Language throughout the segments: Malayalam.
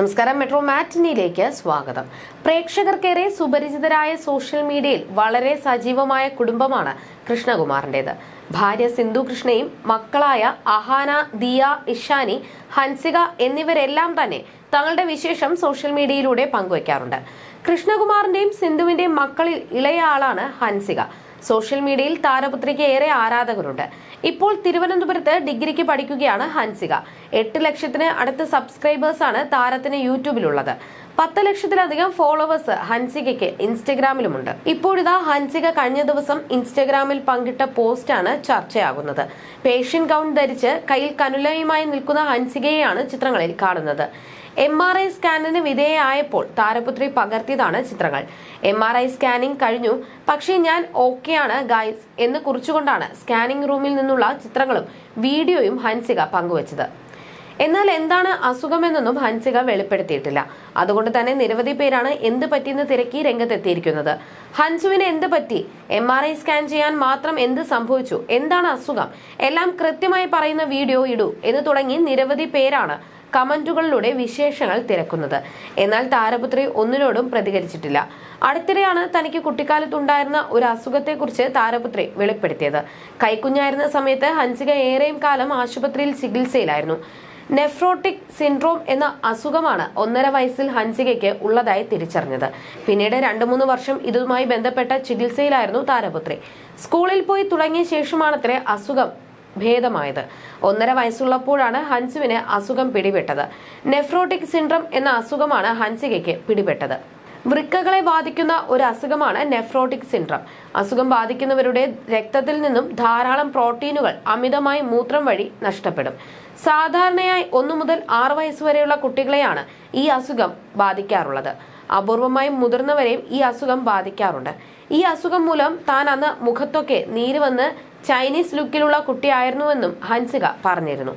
നമസ്കാരം. മെട്രോ മാറ്റിനിയിലേക്ക് സ്വാഗതം. പ്രേക്ഷകർക്കേറെ സുപരിചിതരായ സോഷ്യൽ മീഡിയയിൽ വളരെ സജീവമായ കുടുംബമാണ് കൃഷ്ണകുമാറിന്റേത്. ഭാര്യ സിന്ധു കൃഷ്ണയും മക്കളായ അഹാന ദിയ ഇഷാനി ഹൻസിക എന്നിവരെല്ലാം തന്നെ തങ്ങളുടെ വിശേഷം സോഷ്യൽ മീഡിയയിലൂടെ പങ്കുവയ്ക്കാറുണ്ട്. കൃഷ്ണകുമാറിന്റെയും സിന്ധുവിന്റെയും മക്കളിൽ ഇളയ ആളാണ് ഹൻസിക. സോഷ്യൽ മീഡിയയിൽ താരപുത്രിക്ക് ഏറെ ആരാധകരുണ്ട്. ഇപ്പോൾ തിരുവനന്തപുരത്ത് ഡിഗ്രിക്ക് പഠിക്കുകയാണ് ഹൻസിക. എട്ട് ലക്ഷത്തിന് അടുത്ത് സബ്സ്ക്രൈബേഴ്സാണ് താരത്തിന് യൂട്യൂബിലുള്ളത്. പത്ത് ലക്ഷത്തിലധികം ഫോളോവേഴ്സ് ഹൻസികയ്ക്ക് ഇൻസ്റ്റഗ്രാമിലുമുണ്ട്. ഇപ്പോഴിതാ ഹൻസിക കഴിഞ്ഞ ദിവസം ഇൻസ്റ്റഗ്രാമിൽ പങ്കിട്ട പോസ്റ്റാണ് ചർച്ചയാകുന്നത്. പേഷ്യൻ ഗൗൺ ധരിച്ച് കയ്യിൽ കനുലയുമായി നിൽക്കുന്ന ഹൻസികയെയാണ് ചിത്രങ്ങളിൽ കാണുന്നത്. എം ആർ ഐ സ്കാനിന് വിധേയമായപ്പോൾ താരപുത്രി പകർത്തിയതാണ് ചിത്രങ്ങൾ. എം ആർ ഐ സ്കാനിംഗ് കഴിഞ്ഞു. പക്ഷേ ഞാൻ ഓക്കെയാണ് ഗൈസ് എന്ന് കുറിച്ചുകൊണ്ടാണ് സ്കാനിംഗ് റൂമിൽ നിന്നുള്ള ചിത്രങ്ങളും വീഡിയോയും ഹൻസിക പങ്കുവച്ചത്. എന്നാൽ എന്താണ് അസുഖമെന്നൊന്നും ഹൻസിക വെളിപ്പെടുത്തിയിട്ടില്ല. അതുകൊണ്ട് തന്നെ നിരവധി പേരാണ് എന്ത് പറ്റിയെന്ന് തിരക്കി രംഗത്തെത്തിയിരിക്കുന്നത്. ഹൻസുവിന് എന്ത് പറ്റി? എം ആർ ഐ സ്കാൻ ചെയ്യാൻ മാത്രം എന്ത് സംഭവിച്ചു? എന്താണ് അസുഖം? എല്ലാം കൃത്യമായി പറയുന്ന വീഡിയോ ഇടൂ എന്ന് തുടങ്ങി നിരവധി പേരാണ് കമന്റുകളിലൂടെ വിശേഷങ്ങൾ തിരക്കുന്നത്. എന്നാൽ താരപുത്രി ഒന്നിനോടും പ്രതികരിച്ചിട്ടില്ല. അടുത്തിടെയാണ് തനിക്ക് കുട്ടിക്കാലത്തുണ്ടായിരുന്ന ഒരു അസുഖത്തെക്കുറിച്ച് താരപുത്രി വെളിപ്പെടുത്തിയത്. കൈക്കുഞ്ഞായിരുന്ന സമയത്ത് ഹൻസിക ഏറെയും കാലം ആശുപത്രിയിൽ ചികിത്സയിലായിരുന്നു. നെഫ്രോട്ടിക് സിൻഡ്രോം എന്ന അസുഖമാണ് ഒന്നര വയസ്സിൽ ഹൻസികയ്ക്ക് ഉള്ളതായി തിരിച്ചറിഞ്ഞത്. പിന്നീട് രണ്ടു മൂന്ന് വർഷം ഇതുമായി ബന്ധപ്പെട്ട ചികിത്സയിലായിരുന്നു താരപുത്രി. സ്കൂളിൽ പോയി തുടങ്ങിയ ശേഷമാണത്രേ അസുഖം ഭേദമായത്. ഒന്നര വയസ്സുള്ളപ്പോഴാണ് ഹൻസുവിന് അസുഖം പിടിപെട്ടത്. നെഫ്രോട്ടിക് സിൻഡ്രം എന്ന അസുഖമാണ് ഹൻസികയ്ക്ക് പിടിപെട്ടത്. വൃക്കകളെ ബാധിക്കുന്ന ഒരു അസുഖമാണ് നെഫ്രോട്ടിക് സിൻഡ്രം. അസുഖം ബാധിക്കുന്നവരുടെ രക്തത്തിൽ നിന്നും ധാരാളം പ്രോട്ടീനുകൾ അമിതമായി മൂത്രം വഴി നഷ്ടപ്പെടും. സാധാരണയായി ഒന്നു മുതൽ ആറ് വയസ്സുവരെയുള്ള കുട്ടികളെയാണ് ഈ അസുഖം ബാധിക്കാറുള്ളത്. അപൂർവമായി മുതിർന്നവരെയും ഈ അസുഖം ബാധിക്കാറുണ്ട്. ഈ അസുഖം മൂലം താൻ അന്ന് മുഖത്തൊക്കെ നീര് വന്ന് ചൈനീസ് ലുക്കിലുള്ള കുട്ടിയായിരുന്നുവെന്നും ഹൻസിക പറഞ്ഞിരുന്നു.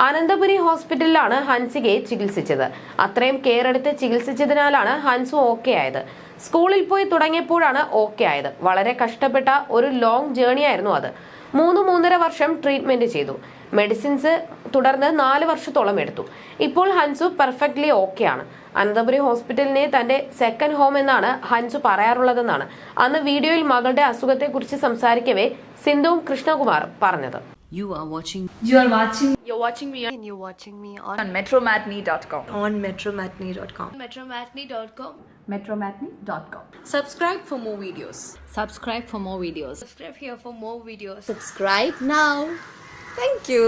അനന്തപുരി ഹോസ്പിറ്റലിലാണ് ഹൻസികയെ ചികിത്സിച്ചത്. അത്രയും കെയർ എടുത്ത് ചികിത്സിച്ചതിനാലാണ് ഹൻസു ഓക്കെ ആയത്. സ്കൂളിൽ പോയി തുടങ്ങിയപ്പോഴാണ് ഓക്കെ ആയത്. വളരെ കഷ്ടപ്പെട്ട ഒരു ലോങ് ജേണി ആയിരുന്നു അത്. മൂന്ന് മൂന്നര വർഷം ട്രീറ്റ്മെന്റ് ചെയ്തു. മെഡിസിൻസ് തുടർന്ന് നാല് വർഷത്തോളം എടുത്തു. ഇപ്പോൾ ഹൻസു പെർഫെക്റ്റ്ലി ഓക്കെ ആണ്. അനന്തപുരി ഹോസ്പിറ്റലിനെ തന്റെ സെക്കൻഡ് ഹോം എന്നാണ് ഹൻസു പറയാറുള്ളതെന്നാണ്. അന്ന് വീഡിയോയിൽ മകളുടെ അസുഖത്തെ കുറിച്ച് സംസാരിക്കവേ സിന്ധുവും കൃഷ്ണകുമാറും പറഞ്ഞത്. You are watching you are watching you are watching me and you are watching me on metro dot com on metro dot com metro dot com metro dot com subscribe for more videos subscribe for more videos subscribe here for more videos subscribe now thank you